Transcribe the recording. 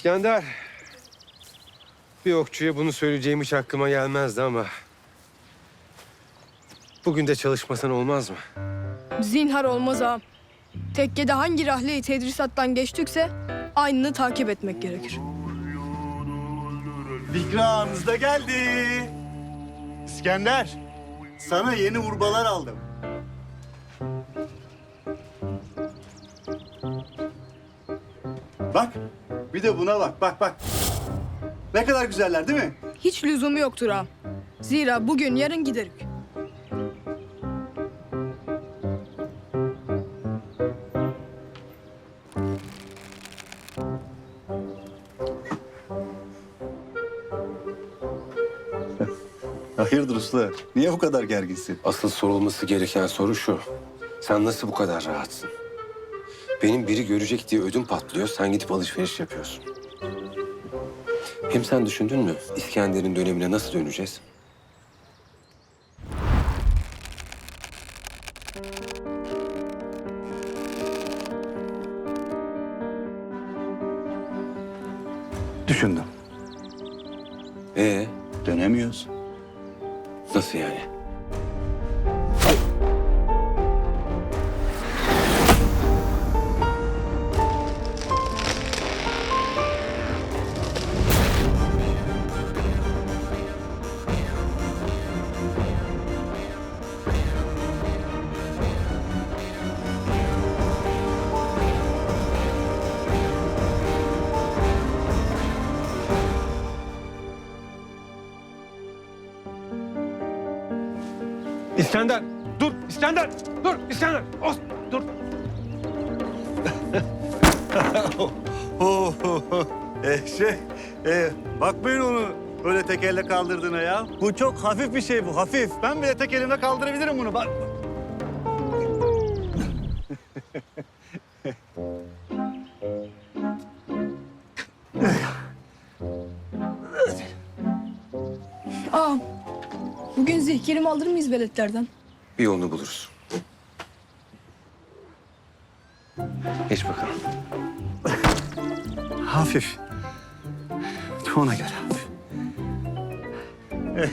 İskender. Bir okçuya bunu söyleyeceğim hiç aklıma gelmezdi ama... Bugün de çalışmasan olmaz mı? Zinhar olmaz ağam. Tekkede hangi rahleyi tedrisattan geçtikse aynını takip etmek gerekir. İkramımız da geldi. İskender, sana yeni urbalar aldım. Bak, bir de buna bak, bak bak. Ne kadar güzeller değil mi? Hiç lüzumu yoktur ağam. Zira bugün yarın giderik. Hayırdır usta? Niye bu kadar gerginsin? Asıl sorulması gereken soru şu. Sen nasıl bu kadar rahatsın? Benim biri görecek diye ödüm patlıyor. Sen gidip alışveriş yapıyorsun. Hem sen düşündün mü? İskender'in dönemine nasıl döneceğiz? Düşündüm. Ee, Dönemiyoruz. nasıl yani? İskender! Dur! İskender! Dur! İskender! Os! Dur! Oh, e, şey, e, bakmayın onu böyle tek elle kaldırdığına ya. Bu çok hafif bir şey bu, hafif. Ben bile tek elimle kaldırabilirim bunu. Bak. Ağam, bugün zihkerimi alır mıyız veletlerden? Bir yolunu buluruz. Geç bakalım. Hafif. Ona göre hafif. Eh.